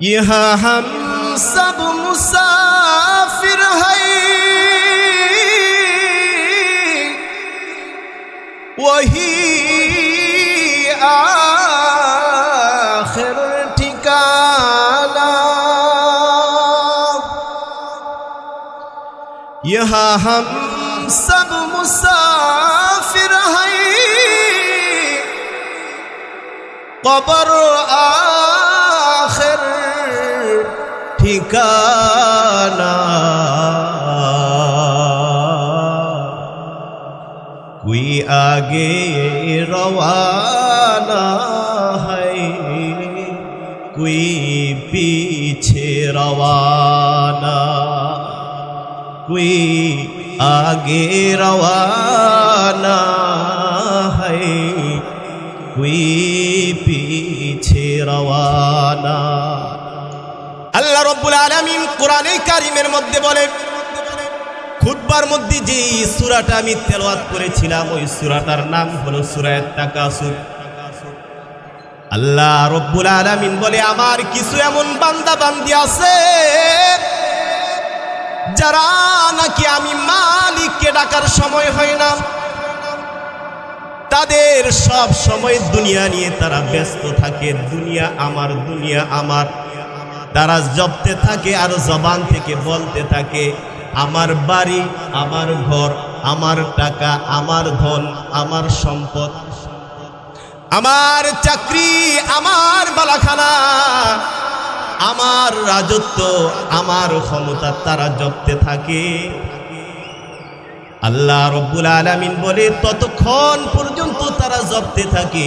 ইহা হম সব মুসাফির হই। ওহি আখের ঠিকানা। ইহা হম সব মুসাফির হই। কবর আ ঠিকানা। কুই আগে রওয়ানা হাই কুই পিছে রওয়ানা। কুই আগে রওয়ানা হাই কুই পিছে রওয়ানা। আল্লাহ রব্বুল আলামিন কোরআনে কারিমের মধ্যে বলে, খুতবার মধ্যে যে সূরাটা আমি তেলাওয়াত করেছিলাম, ওই সূরাটার নাম হলো সূরা তাকাসুর। আল্লাহ রব্বুল আলামিন বলে, আমার কিছু এমন বান্দা বান্দি আছে, যারা নাকি আমি মালিককে ডাকার সময় হয় না। তাদের সব সময় দুনিয়া নিয়ে তারা ব্যস্ত থাকে, দুনিয়া আমার দুনিয়া আমার। তারা জপতে থাকে আর জবান থেকে বলতে থাকে, আমার বাড়ি, আমার ঘর, আমার টাকা, আমার ধন, আমার সম্পদ, আমার চাকরি, আমার বালাখানা, আমার রাজত্ব, আমার ক্ষমতা, তারা জপতে থাকে। আল্লাহ রব্বুল আলামিন বলে, ততক্ষণ পর্যন্ত তারা জপতে থাকে,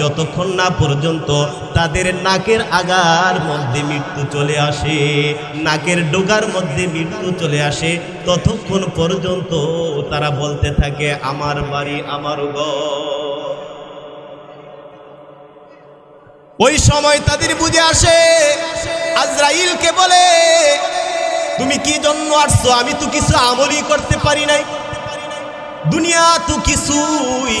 যতক্ষণ না পর্যন্ত তাদের নাকের আগার মধ্যে মৃত্যু চলে আসে, নাকের ডোগার মধ্যে মৃত্যু চলে আসে, ততক্ষণ পর্যন্ত তারা বলতে থাকে, আমার বাড়ি, আমার ঘর। ওই সময় তাদের বুঝে আসে, আজরাইলকে বলে, তুমি কি জন্য আসছো? আমি তো কিছু আমলই করতে পারি নাই। দুনিয়া তো কিছুই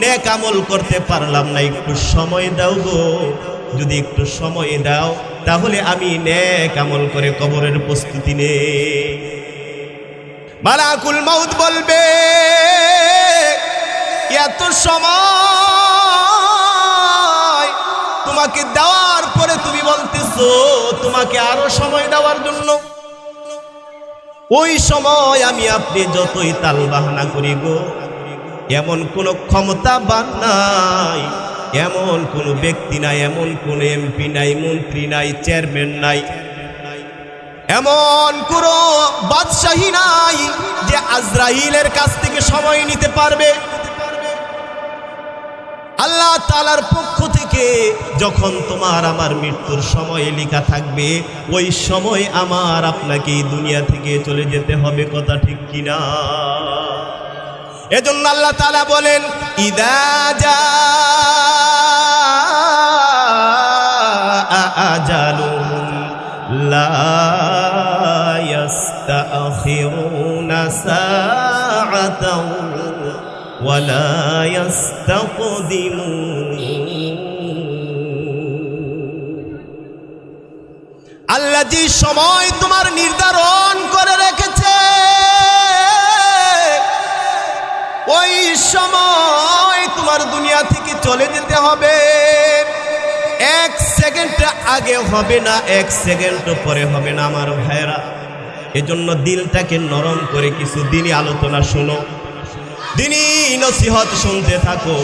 নেক আমল করতে পারলাম না, একটু সময় দাও গো। যদি একটু সময় দাও, তাহলে আমি নেক আমল করে কবরের প্রস্তুতি নে। মালাকুল মাউত বলবে, এত সময় তোমাকে দেওয়ার পরে তুমি বলতেছো, তোমাকে আরও সময় দেওয়ার জন্য ওই সময় আমি আপনি যতই তাল বাহানা করি গো এমন কোনো ক্ষমতা বান নাই, এমন কোনো ব্যক্তি নাই, এমন কোনো এমপি নাই, মন্ত্রী নাই, চেয়ারম্যান নাই। এমন কোনো বাদশাহী নাই যে আজরাইলের কাছ থেকে সময় নিতে পারবে। আল্লাহ তালার পক্ষ থেকে যখন তোমার আমার মৃত্যুর সময় লেখা থাকবে ওই সময় আমার আপনাকে এই দুনিয়া থেকে চলে যেতে হবে কথা ঠিক কিনা এজন্য আল্লাহ তালা বলেন ইদা যা আজালুহুম লা ইয়াস্তাখিরুনা সাআতাও ولا يستقدمون আল্লাহ যে সময় তোমার নির্ধারণ করে রেখেছে, ওই সময় তোমার দুনিয়া থেকে চলে যেতে হবে। এক সেকেন্ড আগে হবে না, এক সেকেন্ড পরে হবে না আমার ভাইরা এজন্য দিলটাকে নরম করে কিছু দিনই আলোচনা শোনো, দিনই নসিহত শুনতে থাকো।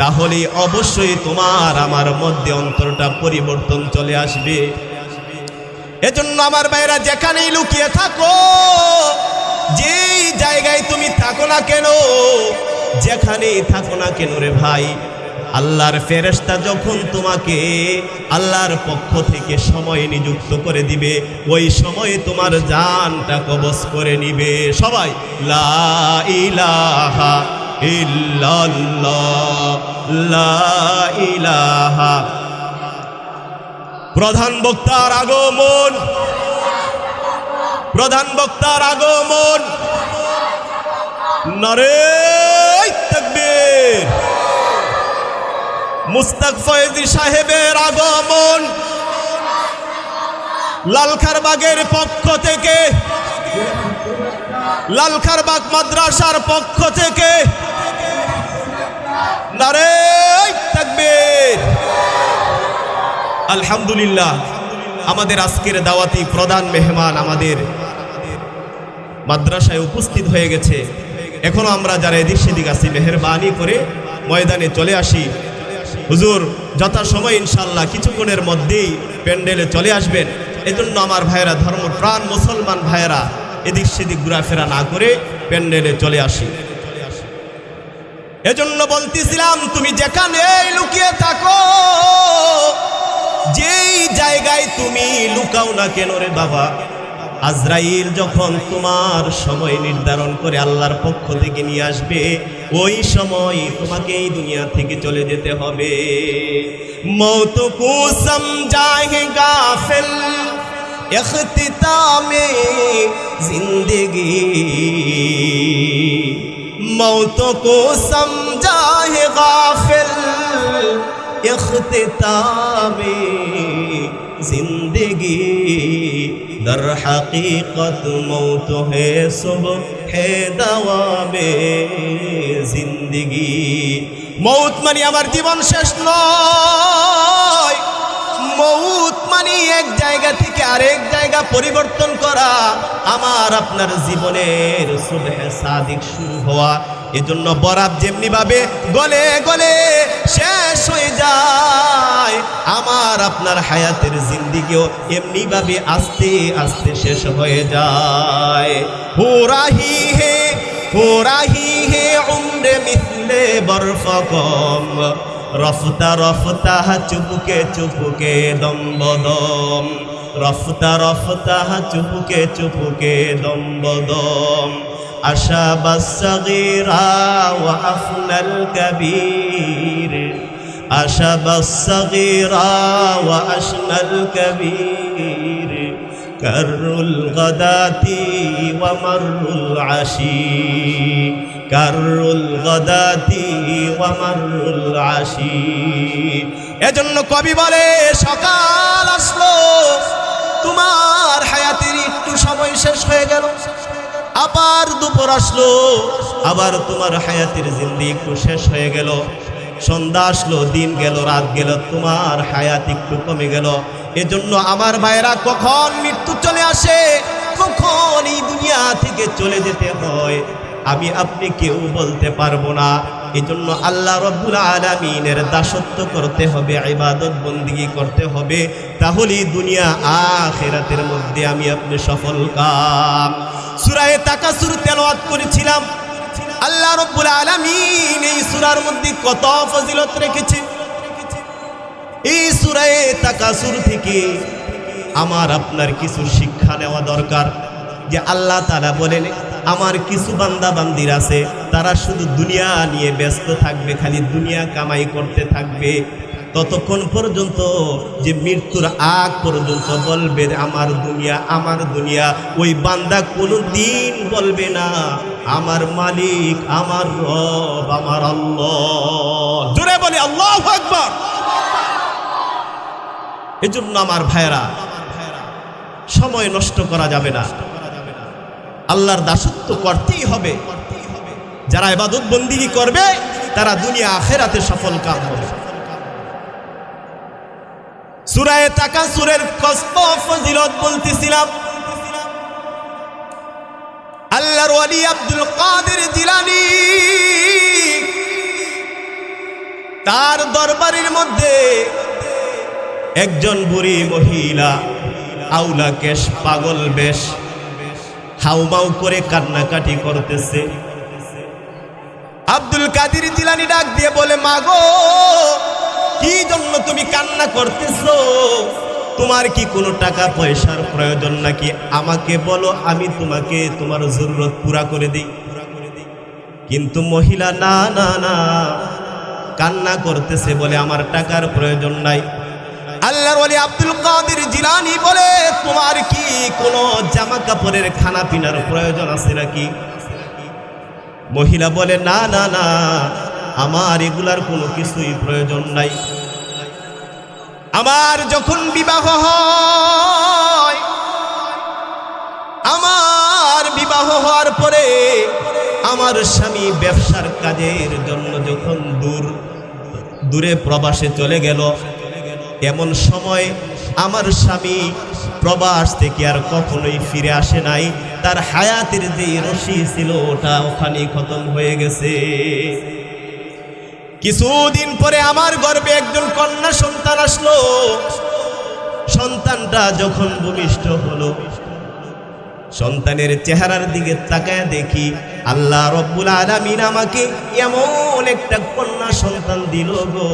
তাহলে অবশ্যই তোমার, আমার মধ্যে অন্তরটা পরিবর্তন চলে আসবে। এজন্য আমার ভাইরা যেখানেই লুকিয়ে থাকো, যেই জায়গায় তুমি থাকো না কেন, যেখানেই থাকো না কেন রে ভাই, আল্লাহর ফেরেশতা যখন তোমাকে আল্লাহর পক্ষ থেকে সময় নিযুক্ত করে দিবে, ওই সময়ে তোমার জানটা কবজ করে নিবে। সবাই, লা ইলাহা ইল্লাল্লাহ, লা ইলাহা প্রধান বক্তার আগমন। প্রধান বক্তার আগমন। নরে মুস্তাক ফয়েজি সাহেবের আগমন। লালখারবাগের পক্ষ থেকে। লালখারবাগ মাদ্রাসার পক্ষ থেকে। নারে থাকবে আলহামদুলিল্লাহ, আমাদের আজকের দাওয়াতি প্রধান মেহমান আমাদের মাদ্রাসায় উপস্থিত হয়ে গেছে। এখনও আমরা যারা এদিক সেদিক আছি, মেহরবানি করে ময়দানে চলে আসি। হুজুর, যথাসময় ইনশাল্লাহ কিছুক্ষণের মধ্যেই প্যান্ডেলে চলে আসবেন। এজন্য আমার ভাইয়েরা, ধর্ম প্রাণ মুসলমান ভাইয়েরা, এদিক সেদিক ঘোরাফেরা না করে প্যান্ডেলে চলে আসি। এজন্য বলতেছিলাম, তুমি যেখানে লুকিয়ে থাকো যেই জায়গায় তুমি লুকাও না কেন রে বাবা? আজরাইল যখন তোমার সময় নির্ধারণ করে আল্লাহর পক্ষ থেকে নিয়ে আসবে, ওই সময় তোমাকে এই দুনিয়া থেকে চলে যেতে হবে। মৌতুকু সমঝায় গাফিল اختتامে জিন্দগি। মৌতুকু সমঝায় গাফিল اختتام زندگی در حقیقت موت ہے صبح ہے دوام زندگی موت منی امر জীবন শেষ নয় মৌত মানে এক জায়গা থেকে আরেক জায়গা পরিবর্তন করা আমার আপনার জীবনের সুবহে সাদিক শুরু হওয়া। এজন্য বরাব যেমনি ভাবে গলে গলে শেষ হয়ে যায়, আমার আপনার হায়াতের জিন্দিগিও এমনি ভাবে আস্তে আস্তে শেষ হয়ে যায়। হুরাহি হে হুরাহি হে, উমরে মিথলে বরফ কম রফতা রফতা চুপকে চুপকে দম্ব দম রফতা রফতা চুপকে চুপকে দম্ব দম আশা বাসগীরা ওয়া আফনাল কবীর আশা বাসগীরা ওয়া আশনাল কবীর كر الغداة ومر العشي কারুল গদাতি ওয়ামারুল আশি। এজন্য কবি বলে, সকাল আসলো, তোমার হায়াতির একটু সময় শেষ হয়ে গেল। আবার দুপুর আসলো, আবার তোমার হায়াতির জিন্দি একটু শেষ হয়ে গেল। সন্ধ্যা আসলো, দিন গেল, রাত গেল, তোমার হায়াত একটু কমে গেল। এজন্য আমার ভাইরা কখন মৃত্যু চলে আসে, কখন এই দুনিয়া থেকে চলে যেতে হয়? আমি আপনি কেউ বলতে পারব না। এজন্য আল্লাহ রব্বুল আলমিনের দাসত্ব করতে হবে, ইবাদত বন্দিগি করতে হবে। তাহলেই দুনিয়া আখেরাতের মধ্যে আমি আপনি সফল কাম। সুরায় তাকাসুর তেলাওয়াত করেছিলাম। আল্লাহ রব্বুল আলামিন এই সুরার মধ্যে কত ফজিলত রেখেছে। এই সূরায়ে তাকাসুর থেকে আমার আপনার কিছু শিক্ষা নেওয়া দরকার। যে আল্লাহ তারা বলেন, আমার কিছু বান্দা বান্দির আছে, তারা শুধু দুনিয়া নিয়ে ব্যস্ত থাকবে, খালি দুনিয়া কামাই করতে থাকবে। ততক্ষণ পর্যন্ত যে মৃত্যুর আগ পর্যন্ত বলবে, আমার দুনিয়া আমার দুনিয়া। ওই বান্দা কোনো দিন বলবে না, আমার মালিক, আমার রব, আমার আল্লাহ। জোরে বলে, আল্লাহ একবার এজন্য আমার ভাইরা সময় নষ্ট করা যাবে না। আল্লাহর দাসত্ব করতেই হবে। যারা এবাদত বন্দিগি করবে, তারা দুনিয়া আখেরাতে সফল কাম হবে। সুরায় তাকা, সুরের কষ্ট ফজিলত বলতেছিলাম। আল্লাহর ওয়ালি আব্দুল কাদের জিলানি তার দরবারের মধ্যে একজন বুড়ি মহিলা, আউলা কেশ, পাগল বেশ হাউমাউ করে কান্নাকাটি করতেছে। আব্দুল কাদির জিলানি ডাক দিয়ে বলে, মাগো, কি জন্য তুমি কান্না করতেছো? তোমার কি কোনো টাকা পয়সার প্রয়োজন নাকি? আমাকে বলো, আমি তোমাকে, তোমার জরুরত পুরা করে দিই। কিন্তু মহিলা, না না না। কান্না করতেছে বলে, আমার টাকার প্রয়োজন নাই। আল্লাহর ওলি আব্দুল কাদের জিলানি বলে, তোমার কি কোনো জামা কাপড়ের খানা পিনার প্রয়োজন আছে নাকি? মহিলা বলে, না না না, আমার এগুলার কোনো কিছুই প্রয়োজন নাই। আমার যখন বিবাহ হয়, আমার বিবাহ হওয়ার পরে আমার স্বামী ব্যবসার কাজের জন্য যখন দূর, দূরে প্রবাসে চলে গেল এমন সময় আমার স্বামী প্রবাস থেকে আর কখনোই ফিরে আসে নাই। তার হায়াতের যে রশি ছিল, ওটা ওখানে খতম হয়ে গেছে। কিছুদিন পরে আমার গর্বে একজন কন্যা সন্তান আসলো। সন্তানটা যখন ভূমিষ্ঠ হলো, সন্তানের চেহারার দিকে তাকায় দেখি, আল্লাহ রব্বুল আলামিন আমাকে এমন একটা কন্যা সন্তান দিল গো।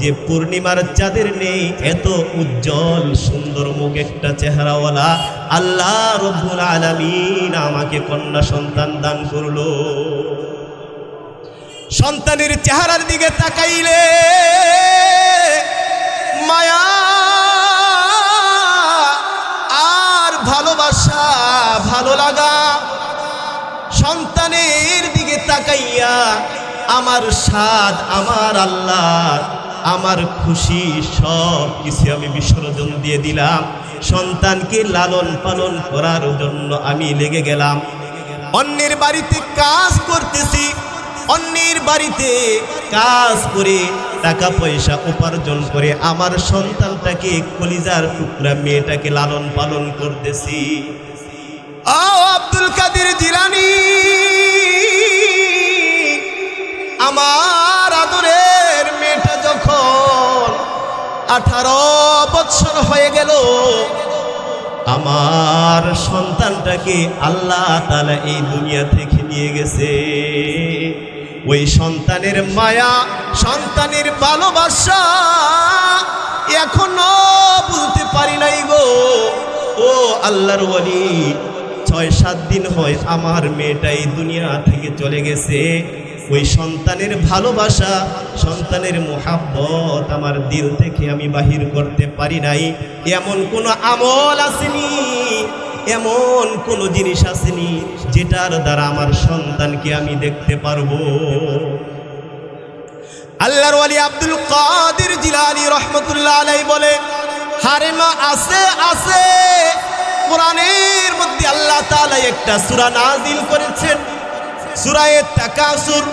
যে পূর্ণিমার চাঁদের নেই, এত উজ্জ্বল সুন্দর মুখ একটা চেহারাওয়ালা, আল্লাহ রব্বুল আলামিন আমাকে কন্যা সন্তান দান করল। সন্তানের চেহারার দিকে তাকাইলে, মায়া আর ভালোবাসা ভালো লাগা। সন্তানের দিকে তাকাইয়া, আমার স্বাদ, আমার আল্লাহ আমার খুশি সব কিছু আমি বিসর্জন দিয়ে দিলাম। সন্তানকে লালন পালন করার জন্য আমি লেগে গেলাম। অন্যের বাড়িতে কাজ করতেছি, অন্যের বাড়িতে কাজ করে টাকা পয়সা উপার্জন করে আমার সন্তানটাকে কলিজার টুকরা মেয়েটাকে লালন পালন করতেছি। আব্দুল কাদের জিলানি! আমার আদরের মেয়েটা যখন আঠারো বৎসর হয়ে গেল, আমার সন্তানটাকে আল্লাহ তালা এই দুনিয়া থেকে নিয়ে গেছে। ওই সন্তানের মায়া, সন্তানের ভালোবাসা এখনও বলতে পারি নাই গো। ও আল্লাহর ওয়ালি, ছয় সাত দিন হয় আমার মেয়েটা এই দুনিয়া থেকে চলে গেছে। ওই সন্তানের ভালোবাসা, সন্তানের মোহাব্বত আমার দিল থেকে আমি বাহির করতে পারি নাই। এমন কোনো আমল আসেনি, এমন কোনো জিনিস আসেনি যেটার দ্বারা আমার সন্তানকে আমি দেখতে পারব। আল্লাহর ওয়ালি আব্দুল কাদের জিলানি রহমতুল্লাহ আলাই বলে, হারে মা আছে আছে কোরআনের মধ্যে আল্লাহ তাআলা একটা সূরা নাজিল করেছেন। সূরায়ে তাকাসুর।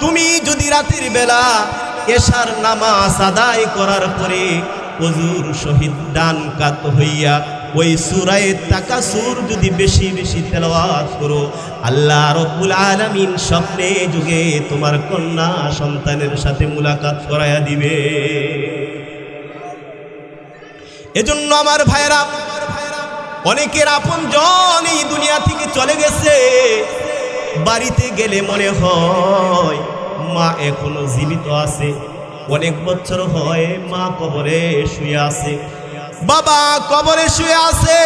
তুমি যদি রাতের বেলা এশার নামাজ আদায় করার পরে অজুর শহীদ দান কাত হইয়া ওই সুরায় তাকাসুর যদি বেশি বেশি তেলাওয়াত করো, আল্লাহ রব্বুল আলামিন স্বপ্নে যুগে তোমার কন্যা সন্তানের সাথে মুলাকাত করায়া দিবে। এজন্য আমার ভাইরা অনেকের আপন জন এই দুনিয়া থেকে চলে গেছে। বাড়িতে গেলে মনে হয় মা এখনও জীবিত আছে। অনেক বছর হয় মা কবরে শুয়ে আছে। বাবা কবরে শুয়ে আছে।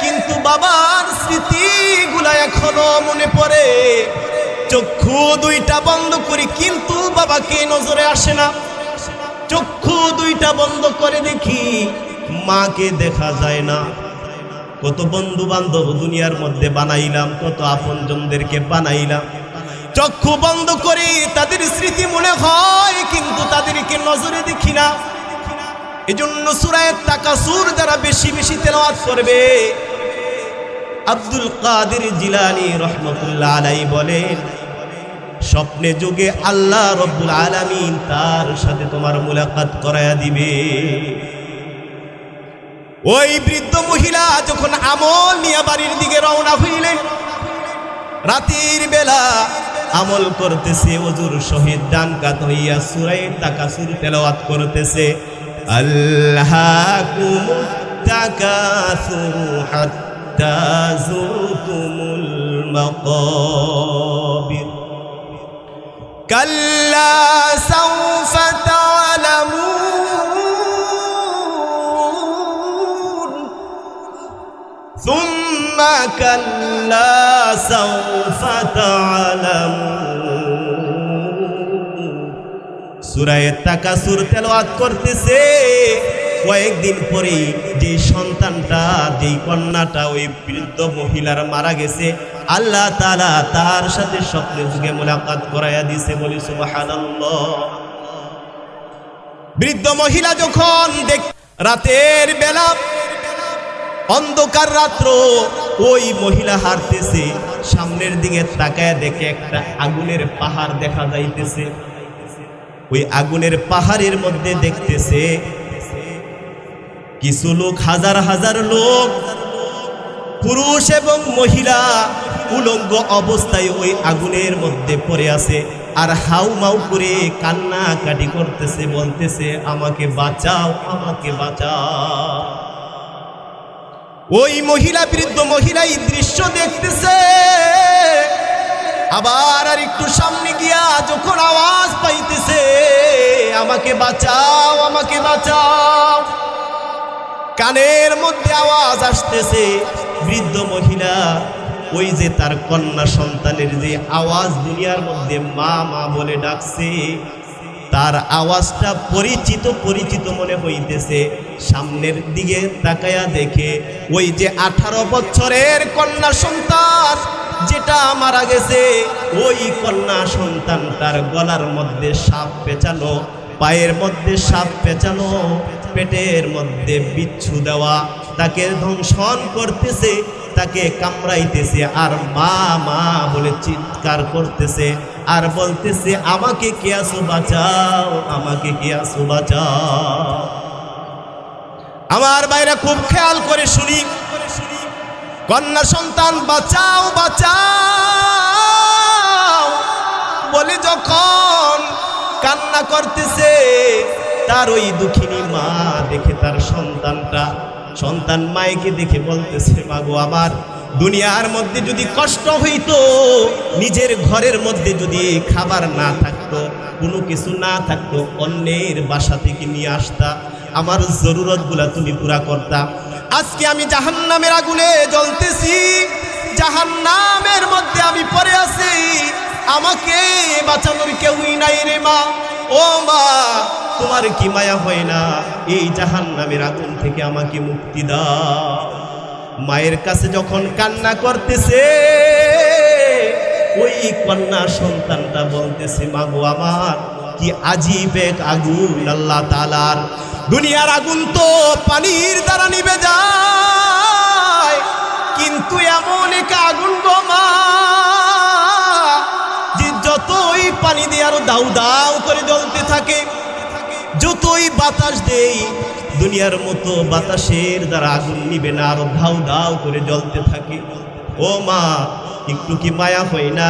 কিন্তু বাবার স্মৃতিগুলা এখনও মনে পড়ে। চক্ষু দুইটা বন্ধ করি কিন্তু বাবাকে নজরে আসে না। চক্ষু দুইটা বন্ধ করে দেখি মাকে দেখা যায় না। কত বন্ধু বান্ধব দুনিয়ার মধ্যে বানাইলাম, কত আপনজনদেরকে বানাইলাম। চক্ষু বন্ধ করে তাদের স্মৃতি মনে হয়, কিন্তু তাদেরকে নজরে দেখি না। এজন্য সুরায় টাকা সুর যারা বেশি বেশি তেলাওয়াত করবে, আব্দুল কাদের জিলানি রহমতুল্লাহ আলাই বলেন, স্বপ্নে যুগে আল্লাহ রব্বুল আলামিন তার সাথে তোমার মুলাকাত করায়া দিবে। ওই বৃদ্ধ মহিলা যখন আমল নিয়ে বাড়ির দিকে রওনা হইলেন রাতের বেলা আমল করতেছে অজুর শহীদ দান কাত হইয়া সুরাই তাকাসুর তেলাওয়াত করতেছে আল্লাহ তাকাসুর হাত্তা যুরতুমুল মাকাবির كلا سوف تعلمون ثم كلا سوف تعلمون সুরায় তাকাসুর তেলাওয়াত করতেছে কয়েকদিন পরে যে সন্তানটা যেই কন্যাটা ওই বৃদ্ধ মহিলার মারা গেছে আল্লাহ তালা তার সাথে স্বপ্নের যুগে মোলাকাত করাইয়া দিছে বলি সুবহানাল্লাহ বৃদ্ধ মহিলা যখন দেখ রাতের বেলা অন্ধকার রাত্র, ওই মহিলা হারতেছে সামনের দিকে তাকায় দেখে একটা আগুনের পাহাড় দেখা যাইতেছে। ওই আগুনের পাহাড়ের মধ্যে দেখতেছে কিছু লোক, হাজার হাজার লোক, পুরুষ এবং মহিলা উলঙ্গ অবস্থায় ওই আগুনের মধ্যে পড়ে আছে আর হাউ মাউ করে কান্না কাটি করতেছে, বলতেছে, আমাকে বাঁচাও আমাকে বাঁচাও। ওই মহিলা বৃদ্ধ মহিলা এই দৃশ্য দেখতেছে। আবার আর একটু সামনে গিয়া যখন আওয়াজ পাইতেছে, আমাকে বাঁচাও আমাকে বাঁচাও। কানের মধ্যে আওয়াজ আসতেছে, বৃদ্ধ মহিলা, ওই যে তার কন্যা সন্তানের যে আওয়াজ দুনিয়ার মধ্যে মা মা বলে ডাকছে তার আওয়াজটা পরিচিত পরিচিত মনে হইতেছে। সামনের দিকে তাকায়া দেখে ওই যে আঠারো বছরের কন্যা সন্তান যেটা মারা গেছে, ওই কন্যা সন্তান তার গলার মধ্যে সাপ পেঁচানো পায়ের মধ্যে সাপ পেঁচানো পেটের মধ্যে বিচ্ছু দেওয়া তাকে ধ্বংসন করতেছে, তাকে কামড়াইতেছে। আর মা মা বলে চিৎকার করতেছে। আর বলতেছে, আমাকে কে আসো বাঁচাও, আমাকে কে আসো বাঁচাও? আমার বাইরে খুব খেয়াল করে শুনি। কন্যা সন্তান, বাঁচাও বাঁচাও। বলে যখন কান্না করতেছে, তার ওই দুঃখিনী মা দেখে তার সন্তানটা সন্তান মাইকে দেখে বলতেছে, মাগো, আমার দুনিয়ার মধ্যে যদি কষ্ট হইতো, নিজের ঘরের মধ্যে যদি খাবার না থাকতো, কোনো কিছু না থাকতো, অন্যের বাসা থেকে নিয়ে আসতা, আমার জরুরতগুলা তুমি পুরা করতা। আজকে আমি জাহান্নামের আগুনে জ্বলতেছি, জাহান্নামের মধ্যে আমি পরে আছি আমাকে বাঁচানোর কেউই নাই রে মা। ও মা, তোমার কি মায়া হয় না? এই জাহান নামের আগুন থেকে আমাকে মুক্তি দাও। মায়ের কাছে যখন কান্না করতেছে, ওই কন্যা সন্তানটা বলতেছে মাগো আমার, কি আজীব এক আগুন আল্লাহ তালার দুনিয়ার আগুন তো পানির দ্বারা নিবে যায়, কিন্তু এমন এক আগুন গো মা। পানি দিয়ে আরও দাউ দাউ করে জ্বলতে থাকে। যতই বাতাস দেই, দুনিয়ার মতো বাতাসের দ্বারা আগুন নিবে না, আরও ধাউ ধাউ করে জ্বলতে থাকে। ও মা, একটু কি মায়া হয় না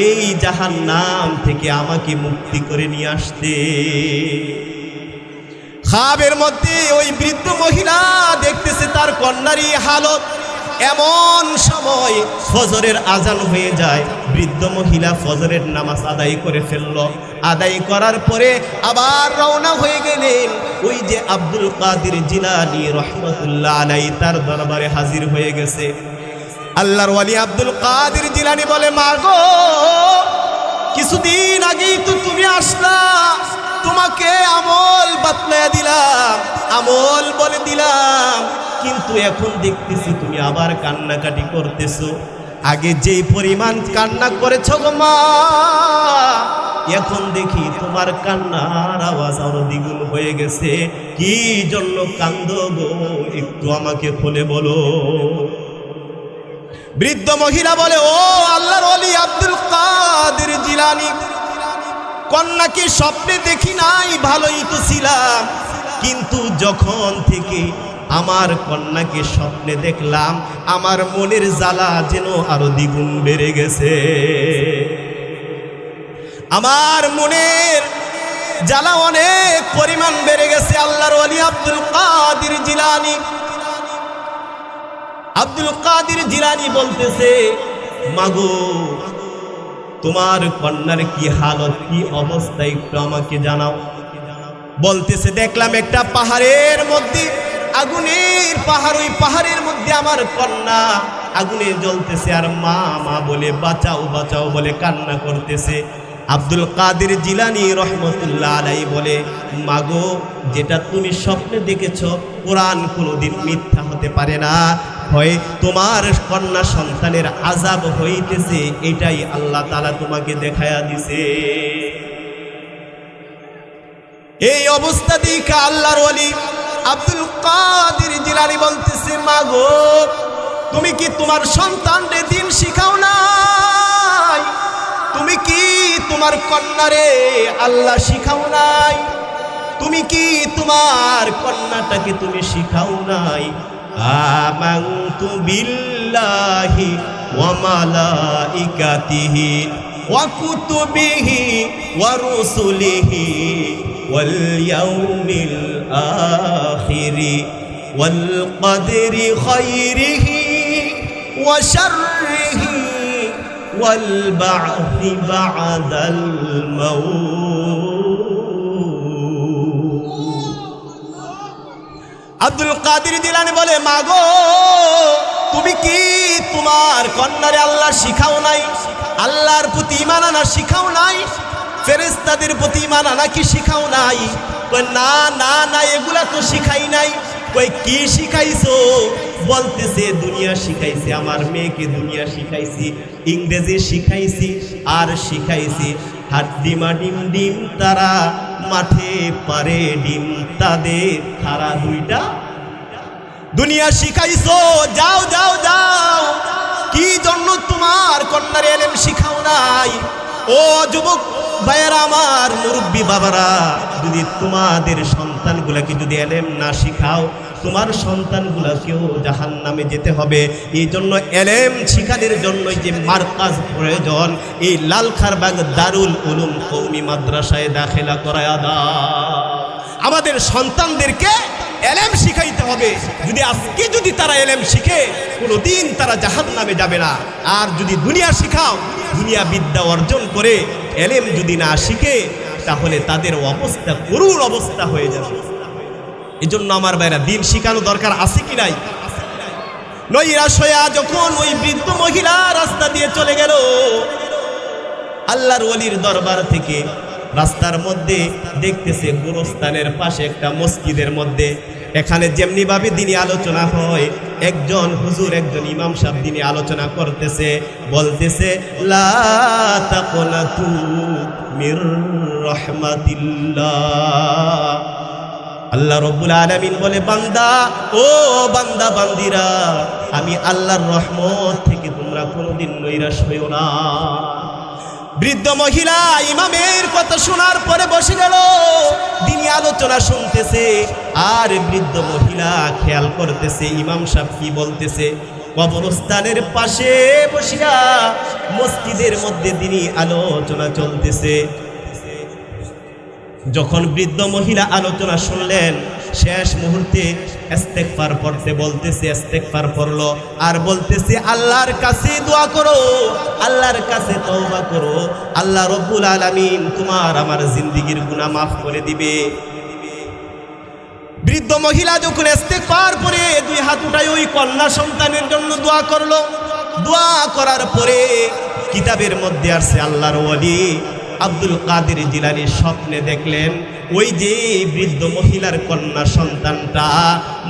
এই জাহান নাম থেকে আমাকে মুক্তি করে নিয়ে আসতে? খাবের মধ্যে ওই বৃদ্ধ মহিলা দেখতেছে তার কন্যারই হালত। এমন সময় ফজরের আজান হয়ে যায়। বৃদ্ধ মহিলা ফজরের নামাজ আদায় করে ফেলল। আদায় করার পরে আবার রওনা হয়ে গেলেন। ওই যে আব্দুল কাদির জিলানি রহমতুল্লাহ আলাই তার দরবারে হাজির হয়ে গেছে। আল্লাহর ওয়ালি আব্দুল কাদির জিলানি বলে, মা গো, কিছুদিন আগেই তো তুমি আসলা। তোমাকে আমল বাতলায় দিলাম, আমল বলে দিলাম। কিন্তু এখন দেখতেছি তুমি আবার কান্নাকাটি করতেছো। আগে যেই পরিমাণ কান্না করেছ গো মা, এখন দেখি তোমার কান্নার আওয়াজ আরও দ্বিগুণ হয়ে গেছে। কি জন্য কান্দ গো? একটু আমাকে খুলে বলো। বৃদ্ধ মহিলা বলে, ও আল্লাহর অলি আব্দুল কাদের জিলানি কন্যাকে স্বপ্নে দেখি নাই? ভালোই তো ছিলাম। কিন্তু যখন থেকে আমার কন্যাকে স্বপ্নে দেখলাম, আমার মনের জ্বালা যেন আরও দ্বিগুণ বেড়ে গেছে। আমার মনের জ্বালা অনেক পরিমাণ বেড়ে গেছে, আল্লাহর অলি আব্দুল কাদির জিলানি। আব্দুল কাদির জিলানি বলতেছে, মাগো তোমার কন্যার কি হালত, কি অবস্থা একটু আমাকে জানাও। বলতেছে, দেখলাম একটা পাহাড়ের মধ্যে, আগুনের পাহাড়, ওই পাহাড়ের মধ্যে আমার কন্যা আগুনে জ্বলতেছে। আর মা মা বলে, বাঁচাও বাঁচাও বলে কান্না করতেছে। আব্দুল কাদের জিলানি রহমতুল্লাহ আলাই বলে, মাগো, যেটা তুমি স্বপ্নে দেখেছ, কোরআন কোনোদিন মিথ্যা হতে পারে না। হয় তোমার কন্যা সন্তানের আজাব হইতেছে, এটাই আল্লাহ তালা তোমাকে দেখায়া দিছে। এই অবস্থা দেখে আল্লাহর ওলি আব্দুল কাদের জিলানি বলতেছে বলতেছে মা গো, তুমি কি তোমার সন্তানরে দিন শিখাও নাই? তুমি কি তোমার কন্যারে আল্লাহ শিখাও নাই? তুমি কি তোমার কন্যাটাকে তুমি শিখাও নাই? আমান্তু বিল্লাহি ওয়া মালাইকাতিহি ওয়া কুতুবিহি ওয়া রুসুলিহি ওয়াল ইয়াউমিল আখিরি ওয়াল কদরি আব্দুল কাদির দিলানি বলে, মাগো, তুমি কি তোমার কন্যারে আল্লাহ শিখাও নাই? আল্লাহর প্রতি ইমান আনা শিখাও নাই? ফেরেস্তাদের প্রতি ইমান আনা কি শিখাও নাই? কই না না না, এগুলা তো শিখাই নাই। কই কি শিখাইছো? বলতেছে, দুনিয়া শিখাইছে, আমার মেয়েকে দুনিয়া শিখাইছি, ইংরেজি শিখাইছি, আর শিখাইছি। হাত ডিমা, ডিম ডিম তারা মাঠে পারে ডিম। তাদের তারা দুইটা দুনিয়া শিখাইছো। যাও যাও যাও। কি জন্য তোমার কন্যার এলেম শিখাও নাই? ও যুবক ভাইয়েরা আমার মুরব্বী বাবারা, যদি তোমাদের সন্তানগুলাকে যদি এলেম না শিখাও তোমার সন্তানগুলাকেও জাহান নামে যেতে হবে। এই জন্য এলেম শিখাদের জন্য যে মার্কাজ প্রয়োজন, এই লালখারবাগ দারুল উলুম কৌমি মাদ্রাসায় দাখেলা করায় দাও। আমাদের সন্তানদেরকে এলেম শিখাইতে হবে। যদি আজকে যদি তারা এলেম শিখে, কোনোদিন তারা জাহান নামে যাবে না। আর যদি দুনিয়া শিখাও, দুনিয়া বিদ্যা অর্জন করে এলেম যদি না শিখে, তাহলে তাদের অবস্থা করুণ অবস্থা হয়ে যাবে। এই জন্য আমার ভাইরা, দিন শিখানো দরকার আছে কি নাই? নৈরাশ হইয়া যখন ওই বৃদ্ধ মহিলা রাস্তা দিয়ে চলে গেল, আল্লাহর ওলির দরবার থেকে রাস্তার মধ্যে দেখতেছে গুরুস্থানের পাশে একটা মসজিদের মধ্যে। এখানে যেমনি ভাবে দিনই আলোচনা হয়, একজন হুজুর, একজন ইমাম সাহেব দিনে আলোচনা করতেছে, বলতেছে রাহমাতিল্লাহ। আল্লাহ রব্বুল আলামিন বলে, বান্দা, ও বান্দা, বান্দিরা, আমি আল্লাহর রহমত থেকে তোমরা কোনোদিন নৈরাশ হইও না। বৃদ্ধ মহিলা ইমামের কথা শোনার পরে বসে গেল, তিনি আলোচনা শুনতেছে, আর বৃদ্ধ মহিলা খেয়াল করতেছে, ইমাম সাহেব কি বলতেছে। কবরস্থানের পাশে বসিয়া মসজিদের মধ্যে তিনি আলোচনা চলতেছে। যখন বৃদ্ধ মহিলা আলোচনা শুনলেন, শেষ মুহূর্তে ইস্তেগফার পড়তে বলতেছে, ইস্তেগফার পড়ল, আর বলতেছে, আল্লাহর কাছে দোয়া করো, আল্লাহর কাছে তওবা করো, আল্লাহ রব্বুল আলামিন তোমার আমার জিন্দিগির গুনাহ মাফ করে দিবে। বৃদ্ধ মহিলা যখন ইস্তেগফার পরে দুই হাত উঠায় ওই কন্যা সন্তানের জন্য দোয়া করল। দোয়া করার পরে কিতাবের মধ্যে আসছে আল্লাহর ওয়ালি আব্দুল কাদের জিলানি স্বপ্নে দেখলেন ওই যে বৃদ্ধ মহিলার কন্যা সন্তানটা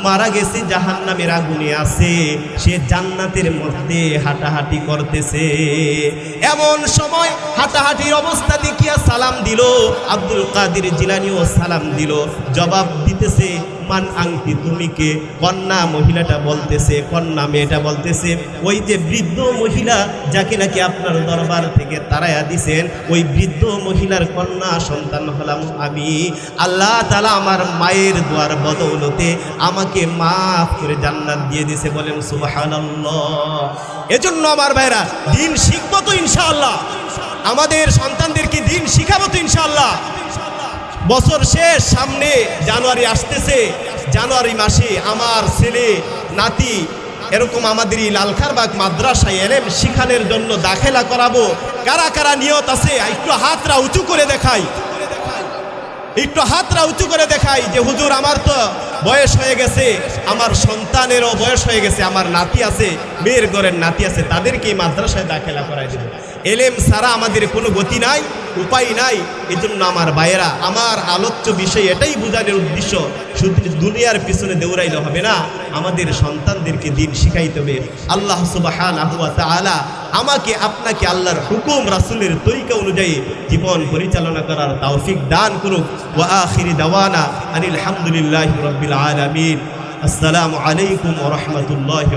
মারা গেছে জাহান নামের আগুনে আছে, সে জান্নাতের মধ্যে হাঁটাহাঁটি করতেছে। এমন সময় হাঁটাহাঁটির অবস্থা দেখিয়া সালাম দিল, আব্দুল কাদির জিলানিও সালাম দিল, জবাব দিতেছে, মান আংটি, তুমি কে? কন্যা মহিলাটা বলতেছে, কন্যা মেয়েটা বলতেছে, ওই যে বৃদ্ধ মহিলা যাকে নাকি আপনার দরবার থেকে তারাইয়া দিছেন, ওই বৃদ্ধ মহিলার কন্যা সন্তান হলাম আমি। আল্লাহ তালা আমার মায়ের দোয়ার বদৌলতে আমাকে মাফ করে জান্নাত দিয়ে দিছে বলেন সুবহানাল্লাহ। এজন্য আমার ভাইরা, দিন শিখব তো ইনশাআল্লাহ। আমাদের সন্তানদেরকে দিন শিখাবো তো ইনশাআল্লাহ? বছর শেষ, সামনে জানুয়ারি আসতেছে। জানুয়ারি মাসে আমার ছেলে, নাতি, এরকম আমাদের এই লালখারবাগ মাদ্রাসায় এলেম শিখানের জন্য দাখেলা করাবো। কারা কারা নিয়ত আছে, একটু হাতরা উঁচু করে দেখাই। একটু হাতরা উঁচু করে দেখাই যে, হুজুর, আমার তো বয়স হয়ে গেছে। আমার সন্তানেরও বয়স হয়ে গেছে। আমার নাতি আছে, মেয়ের ঘরের নাতি আছে। তাদেরকে এই মাদ্রাসায় দাখেলা করাই দেবে। এলেম সারা আমাদের কোনো গতি নাই, উপায় নাই। এই জন্য আমার ভাইয়েরা, আমার আলোচ্য বিষয় এটাই বোঝানোর উদ্দেশ্য, শুধু দুনিয়ার পিছনে দৌড়াইলে হবে না, আমাদের সন্তানদেরকে দিন শিখাইতে হবে। আল্লাহ তাআলা আমাকে, আপনাকে আল্লাহর হুকুম, রাসূলের তরিকা অনুযায়ী জীবন পরিচালনা করার তৌফিক দান করুক। ওয়া আখিরি দাওয়ানা আনিল হামদুলিল্লাহি রাব্বিল আলামিন। আসসালামু আলাইকুম রহমতুল্লাহ